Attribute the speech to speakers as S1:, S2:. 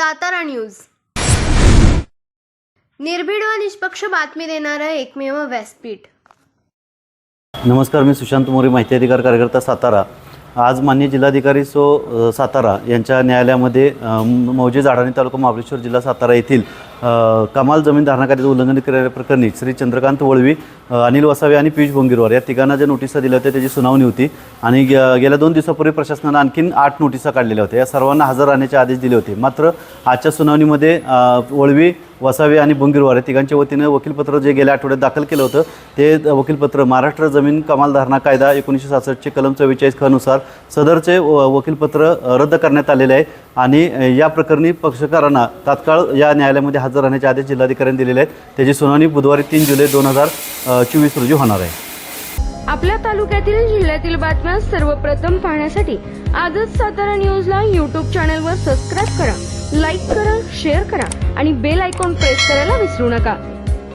S1: Satara news. निर्भीड व निष्पक्ष बातमी देणारं एकमेव व्यासपीठ.
S2: नमस्कार मी सुशांत मोरे माहिती अधिकार कार्यकर्ता सातारा. आज मान्य जिल्हाधिकारी सो सातारा यांच्या न्यायालयामध्ये मौजे जाडाणी तालुका महाबळेश्वर जिल्हा सातारा येथील कमाल जमीन धारणा कायद्याचं उल्लंघन केल्याप्रकरणी श्री चंद्रकांत वळवी अनिल वसावे आणि पियुष भोंगीरवार या तिघांना ज्या नोटिसा दिल्या होत्या त्याची सुनावणी होती आणि गेल्या दोन दिवसापूर्वी प्रशासनानं आणखीन आठ नोटिसा काढलेल्या होत्या. या सर्वांना हजर राहण्याचे आदेश दिले होते. मात्र आजच्या सुनावणीमध्ये वळवी वसावे आणि बोंगीरवार या तिघांच्या वतीनं वकीलपत्र जे गेल्या आठवड्यात दाखल केलं होतं ते वकीलपत्र महाराष्ट्र जमीन कमाल धारणा कायदा एकोणीसशे सासष्टचे कलम चव्वेचाळीस खनुसार सदरचे व- वकीलपत्र रद्द करण्यात आलेले आहे. आणि या प्रकरणी पक्षकारांना तात्काळ या न्यायालयामध्ये हजर राहण्याचे आदेश जिल्हाधिकाऱ्यांनी दिलेले आहेत. त्याची सुनावणी बुधवारी तीन जुलै दोन हजार चोवीस रोजी होणार आहे.
S3: आपल्या तालुक्यातील जिल्ह्यातील बातम्या सर्वप्रथम पाहण्यासाठी आजच सातारा न्यूजला यूट्यूब चॅनलवर सबस्क्राईब करा लाईक करा शेअर करा आणि बेल आयकॉन प्रेस करायला विसरू नका.